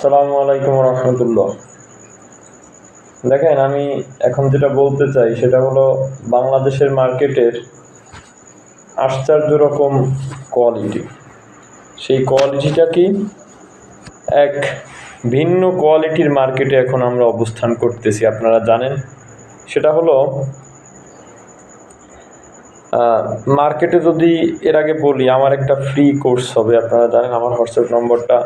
আসসালামু আলাইকুম রহমতুল্লাহ। দেখেন, আমি এখন যেটা বলতে চাই, সেটা হলো বাংলাদেশের মার্কেটের আশ্চর্য রকম কোয়ালিটি। সেই কোয়ালিটিটা কি? এক ভিন্ন কোয়ালিটির মার্কেটে এখন আমরা অবস্থান করতেছি, আপনারা জানেন। সেটা হলো মার্কেটে যদি এর আগে বলি, আমার একটা ফ্রি কোর্স হবে, আপনারা জানেন, আমার হোয়াটসঅ্যাপ নম্বরটা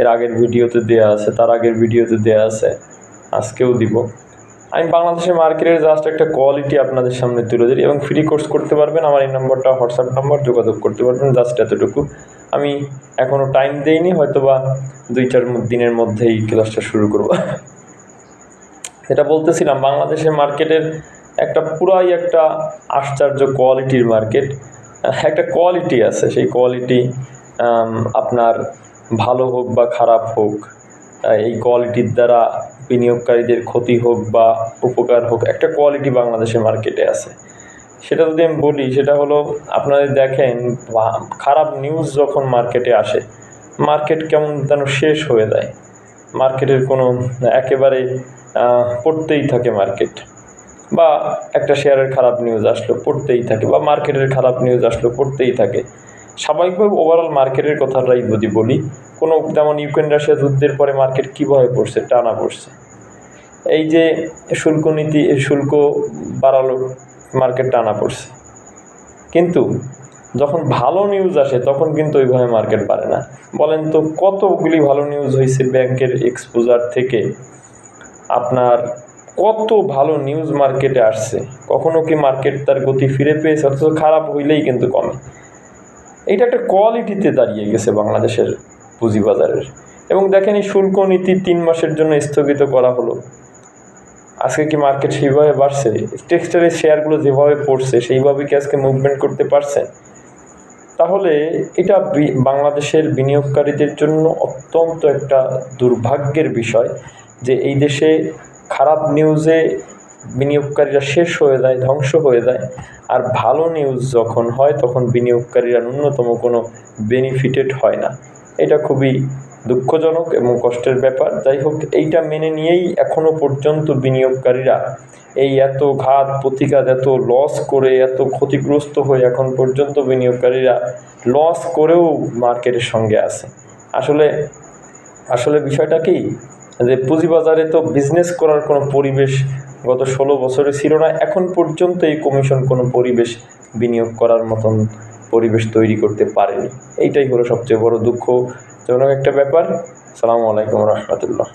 এর আগের ভিডিওতে দেওয়া আছে, তার আগের ভিডিওতে দেওয়া আছে, আজকেও দিব। আমি বাংলাদেশের মার্কেটের জাস্ট একটা কোয়ালিটি আপনাদের সামনে তুলে ধরি এবং ফ্রি কোর্স করতে পারবেন। আমার এই নম্বরটা হোয়াটসঅ্যাপ নম্বর যোগাযোগ করতে পারবেন জাস্ট এতটুকু। আমি এখনও টাইম দেইনি হয়তো বা দুই চার দিনের মধ্যেই ক্লাসটা শুরু করব। এটা বলতেছিলাম, বাংলাদেশের মার্কেটের একটা পুরাই একটা আশ্চর্য কোয়ালিটির মার্কেট। একটা কোয়ালিটি আছে, সেই কোয়ালিটি আপনার ভালো হোক বা খারাপ হোক এই কোয়ালিটির দ্বারা বিনিয়োগকারীদের ক্ষতি হোক বা উপকার হোক, একটা কোয়ালিটি বাংলাদেশের মার্কেটে আছে। সেটা যদি আমি বলি, সেটা হলো আপনাদের দেখেন খারাপ নিউজ যখন মার্কেটে আসে মার্কেট কেমন যেন শেষ হয়ে যায়। মার্কেটের কোনো একেবারে পড়তেই থাকে মার্কেট বা একটা শেয়ারের খারাপ নিউজ আসলো, পড়তেই থাকে। বা মার্কেটের খারাপ নিউজ আসলো, পড়তেই থাকে। স্বাভাবিকভাবে ওভারঅল মার্কেটের কথাটাই যদি বলি। কোনো যেমন ইউক্রেন রাশিয়া যুদ্ধের পরে মার্কেট কীভাবে পড়ছে, টানা পড়ছে। এই যে শুল্ক নীতি শুল্ক বাড়ালো মার্কেট টানা পড়ছে। কিন্তু যখন ভালো নিউজ আসে, তখন কিন্তু ওইভাবে মার্কেট বাড়ে না। বলেন তো, কতগুলি ভালো নিউজ হয়েছে ব্যাংকের এক্সপোজার থেকে? আপনার কত ভালো নিউজ মার্কেটে আসছে? কখনো কি মার্কেট তার গতি ফিরে পেয়েছে? অথচ খারাপ হইলেই কিন্তু কমে। এইটা একটা কোয়ালিটিতে দাঁড়িয়ে গেছে বাংলাদেশের পুঁজিবাজারের। এবং দেখেন এই শুল্ক নীতি তিন মাসের জন্য স্থগিত করা হলো। আজকে কি মার্কেট সেইভাবে বাড়ছে? টেক্সটাইলের শেয়ারগুলো যেভাবে পড়ছে, সেইভাবে কি আজকে মুভমেন্ট করতে পারছে? তাহলে এটা বাংলাদেশের বিনিয়োগকারীদের জন্য অত্যন্ত একটা দুর্ভাগ্যের বিষয় যে এই দেশে খারাপ নিউজে বিনিয়োগকারীরা শেষ হয়ে যায়, ধ্বংস হয়ে যায়। আর ভালো নিউজ যখন হয়, তখন বিনিয়োগকারীরা ন্যূনতম কোনো বেনিফিটেড হয় না। এটা খুবই দুঃখজনক এবং কষ্টের ব্যাপার। যাই হোক, এইটা মেনে নিয়েই এখনও পর্যন্ত বিনিয়োগকারীরা এই এত ঘাত প্রতিঘাত, এত লস করে, এত ক্ষতিগ্রস্ত হয়ে এখন পর্যন্ত বিনিয়োগকারীরা লস করেও মার্কেটের সঙ্গে আছে। আসলে আসলে বিষয়টা কি? যে পুঁজিবাজারে তো বিজনেস করার কোনো পরিবেশ গত ষোলো বছরে ছিল না, এখন পর্যন্ত এই কমিশন কোনো পরিবেশ বিনিয়োগ করার মতন পরিবেশ তৈরি করতে পারেনি। এইটাই হলো সবচেয়ে বড় দুঃখজনক একটা ব্যাপার। সালামু আলাইকুম রহমতুল্লাহ।